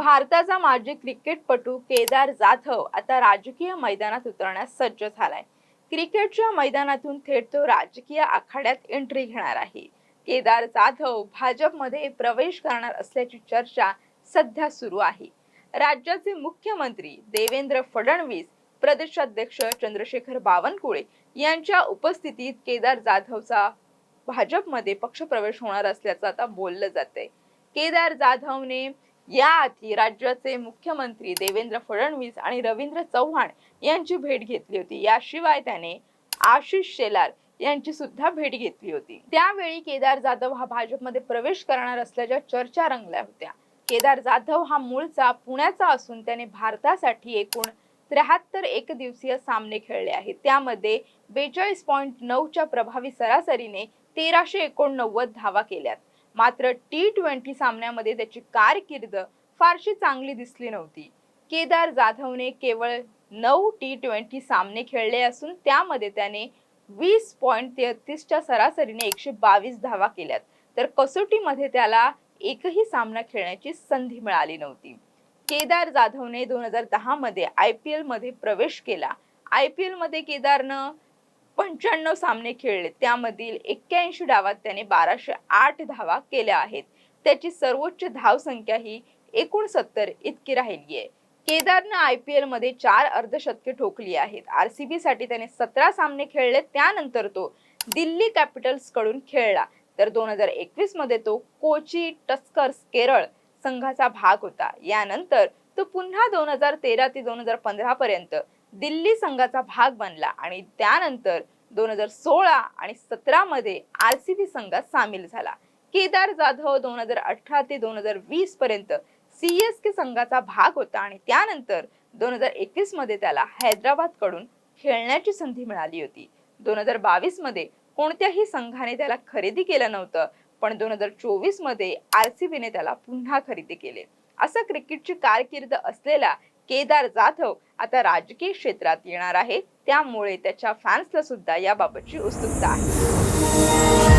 भारताचा माजी क्रिकेटपटू केदार जाधव आता राजकीय मैदानात उतरण्यास सज्ज झालाय. क्रिकेटच्या मैदानातून थेट तो राजकीय आखाड्यात एंट्री घेणार आहे. केदार जाधव भाजपमध्ये प्रवेश करणार असल्याची चर्चा सध्या सुरू आहे. राज्याचे मुख्यमंत्री देवेंद्र फडणवीस प्रदेशाध्यक्ष चंद्रशेखर बावनकुळे यांच्या उपस्थितीत केदार जाधवचा भाजपमध्ये पक्षप्रवेश होणार असल्याचं आता बोललं जातंय. केदार जाधवने याआधी राज्याचे मुख्यमंत्री देवेंद्र फडणवीस आणि रवींद्र चव्हाण यांची भेट घेतली होती. याशिवाय त्याने आशिष शेलार यांची सुद्धा भेट घेतली होती. त्यावेळी केदार जाधव हा भाजपमध्ये प्रवेश करणार असल्याच्या चर्चा रंगल्या होत्या. केदार जाधव हा मूळचा पुण्याचा असून त्याने भारतासाठी एकूण त्र्याहत्तर एक दिवसीय सामने खेळले आहेत. त्यामध्ये बेचाळीस पॉईंट नऊच्या प्रभावी सरासरीने तेराशे एकोणनव्वद धावा केल्यात. मात्र टी ट्वेंटी सामन्यामध्ये त्याची कारकीर्द फारशी चांगली दिसली नव्हती. केदार जाधवने केवळ नऊ टी ट्वेंटी सामने खेळले असून त्यामध्ये त्याने वीस पॉईंट तेहतीसच्या सरासरीने एकशे बावीस धावा केल्यात. तर कसोटीमध्ये त्याला एकही सामना खेळण्याची संधी मिळाली नव्हती. केदार जाधवने दोन हजार दहामध्ये आय पी एलमध्ये प्रवेश केला. आय पी एलमध्ये केदारनं पंच्याण्णव सामने खेळले. त्यामधील एक्क्याऐंशी डावात त्याने बाराशे आठ धावा केल्या आहेत. त्याची सर्वोच्च धाव संख्या ही एकोणसत्तर इतकी राहिली आहे. केदारनं आय पी एलमध्ये चार अर्धशतके ठोकली आहेत. आर सी साठी त्याने सतरा सामने खेळले. त्यानंतर तो दिल्ली कॅपिटल्सकडून खेळला. तर दोन हजार एकवीसमध्ये तो कोची टस्कर्स केरळ संघाचा भाग होता. यानंतर तो पुन्हा दोन हजार तेरा ते दोन हजार पंधरा पर्यंत दिल्ली संघाचा भाग बनला आणि त्यानंतर दोन हजार सोळा आणि सतरामध्ये आर सी बी संघात सामील झाला. केदार जाधव दोन हजार अठरा ते दोन हजार वीस पर्यंत सी एस के संघाचा भाग होता आणि त्यानंतर दोन हजार एकवीसमध्ये त्याला हैदराबादकडून खेळण्याची संधी मिळाली होती. दोन हजार बावीसमध्ये कोणत्याही संघाने त्याला खरेदी केलं नव्हतं पण दोन हजार चोवीसमध्ये आर सी बीने त्याला पुन्हा खरेदी केले. असं क्रिकेटची कारकीर्द असलेला केदार जाधव आता राजकीय क्षेत्रात येणार आहे त्यामुळे त्याच्या फॅन्सला सुद्धा याबाबतची उत्सुकता आहे.